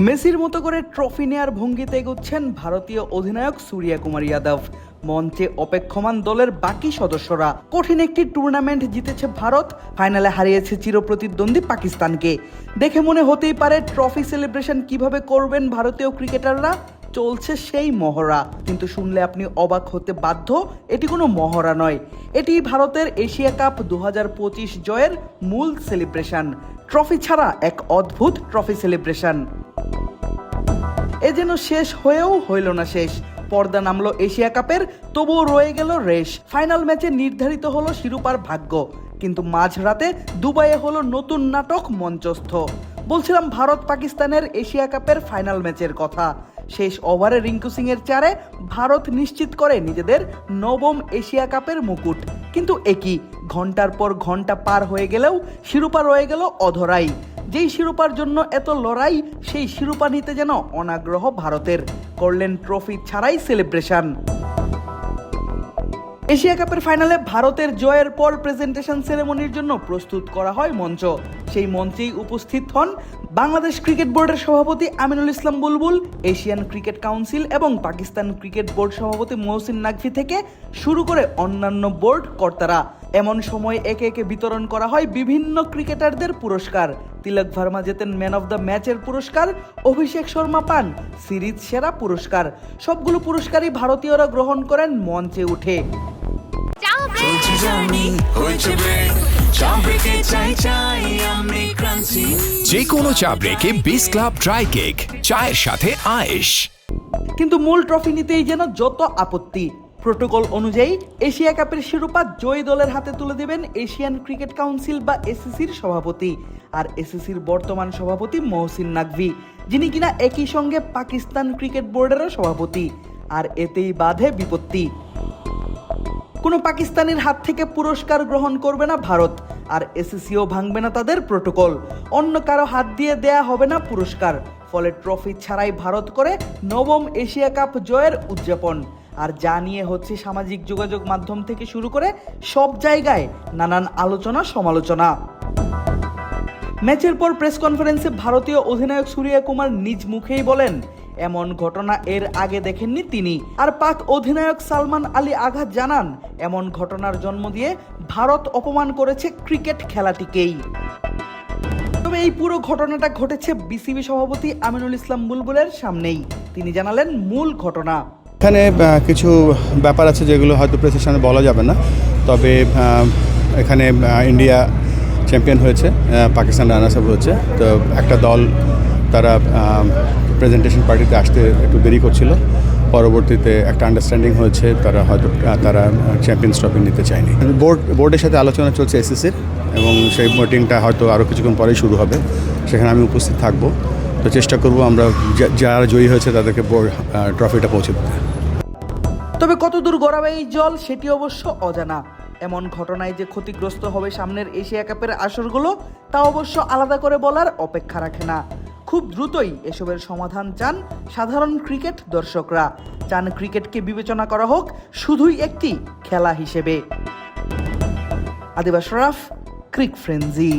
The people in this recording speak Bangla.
মেসির মতো করে ট্রফি নেয়ার ভঙ্গিতে এগোচ্ছেন ভারতীয় অধিনায়ক সূর্যা কুমার যাদব মঞ্চে অপেক্ষমান দলের বাকি সদস্যরা কঠিন একটি টুর্নামেন্ট জিতেছে ভারত। ফাইনালে হারিয়েছে চিরপ্রতিদ্বন্দ্বী পাকিস্তানকে। দেখে মনে হতেই পারে ট্রফি সেলিব্রেশন কীভাবে করবেন ভারতীয় ক্রিকেটাররা চলছে সেই মহড়া। কিন্তু শুনলে আপনি অবাক হতে বাধ্য, এটি কোনো মহড়া নয়। এটি ভারতের এশিয়া কাপ দু হাজার পঁচিশ জয়ের মূল সেলিব্রেশন ট্রফি ছাড়া এক অদ্ভুত ট্রফি সেলিব্রেশন এ যেন শেষ হয়েও হইল না শেষ। পর্দা নামলো এশিয়া কাপের, তবুও রয়ে গেল রেশ। ফাইনাল ম্যাচে নির্ধারিত হলো শিরোপার ভাগ্য, কিন্তু মাঝরাতে দুবাইয়ে হলো নতুন নাটক মঞ্চস্থ। বলছিলাম ভারত পাকিস্তানের এশিয়া কাপের ফাইনাল ম্যাচের কথা। শেষ ওভারে রিঙ্কু সিং এর চারে ভারত নিশ্চিত করে নিজেদের নবম এশিয়া কাপের মুকুট। কিন্তু একই ঘণ্টার পর ঘণ্টা পার হয়ে গেলেও শিরোপা রয়ে গেল অধরাই। যেই শিরোপার জন্য এত লড়াই, সেই শিরোপা নিতে যেন অনাগ্রহ ভারতের। করলেন ট্রফি ছাড়াই সেলিব্রেশন। এশিয়া কাপের ফাইনালে ভারতের জয়ের পর প্রেজেন্টেশন সেরেমনির জন্য প্রস্তুত করা হয় মঞ্চ। সেই মঞ্চেই উপস্থিত হন বাংলাদেশ ক্রিকেট বোর্ডের সভাপতি Aminul Islam Bulbul, Asian cricket council এবং পাকিস্তান ক্রিকেট বোর্ড সভাপতি মহসিন নাকভি থেকে শুরু করে অন্যান্য বোর্ড কর্তারা। এমন সময় একে একে বিতরণ করা হয় বিভিন্ন ক্রিকেটারদের পুরস্কার। তিলক ভার্মা জেতেন ম্যান অফ দ্য ম্যাচের পুরস্কার অভিষেক শর্মা পান সিরিজ সেরা পুরস্কার। সবগুলো পুরস্কারই ভারতীয়রা গ্রহণ করেন মঞ্চে উঠে। যে কোনো চা ব্রেকে বিস ক্লাব ড্রাই কেক চায়ের সাথে আয়েশ। কিন্তু মূল ট্রফি নিতেই যেন যত আপত্তি। প্রোটোকল অনুযায়ী এশিয়া কাপের শিরোপা জয়ী দলের হাতে তুলে দেবেন এশিয়ান ক্রিকেট কাউন্সিল বা এসিসির সভাপতি। আর এসিসির বর্তমান সভাপতি মহসিন নাকভি, যিনি কিনা একই সঙ্গে পাকিস্তান ক্রিকেট বোর্ডেরও সভাপতি, আর এতেই বাধে বিপত্তি। কোনো পাকিস্তানের হাত থেকে পুরস্কার গ্রহণ করবে না ভারত, আর এসিসিও ভাঙবে না তাদের প্রোটোকল। অন্য কারও হাত দিয়ে দেয়া হবে না পুরস্কার, ফলে ট্রফি ছাড়াই ভারত করে নবম এশিয়া কাপ জয়ের উদযাপন। আর যা নিয়ে হচ্ছে সামাজিক যোগাযোগ মাধ্যম থেকে শুরু করে সব জায়গায় নানান আলোচনা, সমালোচনা। ম্যাচের পর প্রেস কনফারেন্সে ভারতীয় অধিনায়ক সূর্যা কুমার নিজ মুখেই বলেন, এমন ঘটনা এর আগে দেখেননি তিনি। আর পাক অধিনায়ক সালমান আলী আঘাত জানান, এমন ঘটনার জন্ম দিয়ে ভারত অপমান করেছে ক্রিকেট খেলাটিকেই। তবে এই পুরো ঘটনাটা ঘটেছে বিসিবি সভাপতি আমিনুল ইসলাম বুলবুলের সামনেই। তিনি জানালেন, মূল ঘটনা। এখানে কিছু ব্যাপার আছে যেগুলো হয়তো প্রেসের সামনে বলা যাবে না। তবে এখানে ইন্ডিয়া চ্যাম্পিয়ন হয়েছে পাকিস্তান রানার্স আপ হয়েছে। তো একটা দল তারা প্রেজেন্টেশন পার্টিতে আসতে একটু দেরি করছিল। পরবর্তীতে একটা আন্ডারস্ট্যান্ডিং হয়েছে, তারা হয়তো তারা চ্যাম্পিয়ন্স ট্রফি নিতে চায়নি। বোর্ড বোর্ডের সাথে আলোচনা চলছে এসএসির এবং সেই মিটিংটা হয়তো আরও কিছুক্ষণ পরেই শুরু হবে। সেখানে আমি উপস্থিত থাকব। তো চেষ্টা করব আমরা যারা জয়ী হয়েছে তাদেরকে বোর্ড ট্রফিটা পৌঁছে দিতে। তবে কতদূর গড়াবে এই জল সেটি অবশ্য অজানা। এমন ঘটনায় যে ক্ষতিগ্রস্ত হবে সামনের এশিয়া কাপের আসরগুলো, তা অবশ্য আলাদা করে বলার অপেক্ষা রাখে না। খুব দ্রুতই এসবের সমাধান চান সাধারণ ক্রিকেট দর্শকরা। চান ক্রিকেটকে বিবেচনা করা হোক শুধুই একটি খেলা হিসেবে। আদিবাস রাফ, ক্রিক ফ্রেন্জি